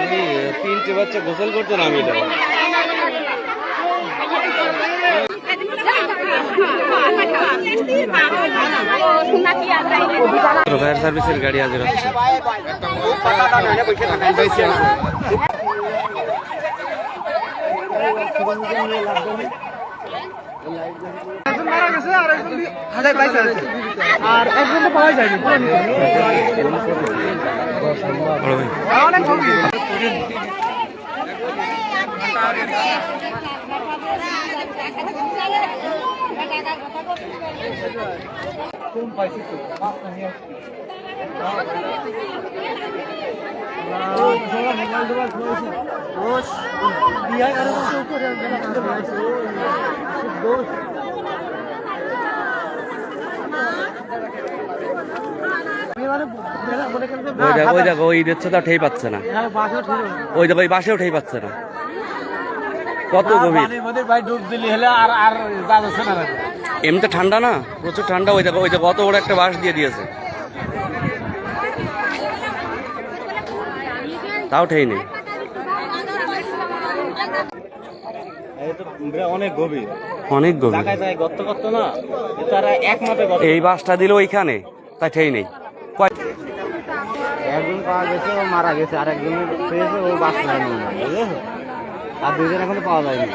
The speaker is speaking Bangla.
এই তিনটে বাচ্চা গোসল করতে নামিয়ে দেবো ফায়ার সার্ভিসের গাড়ি হাজির হচ্ছে। আর একজন পাইছে আছে আর একজন তো পাওয়া যায়নি বড় ভাই অনেক ছবি ওই দেখো ওই দেখো ওই দিচ্ছে তো ঠেই পাচ্ছে না। ওই দেখো ওই বাসেও ঠেই পাচ্ছে না। কত গভীর। ভাই ডুব দিলি হলে আর আর যাচ্ছে না এমনিতে ঠান্ডা না? প্রচুর ঠান্ডা। ওই দেখো ওই দেখো কত বড় একটা বাস দিয়ে দিয়েছে। তাও ঠেই নেই। অনেক গভীর। অনেক গভীর। এই বাসটা দিল ওইখানে তাই ঠেই নেই। কয় একজন পাওয়া গেছে ও মারা গেছে আর একজন পেয়েছে ও বাস নাই আর দুজন এখনও পাওয়া যায়নি।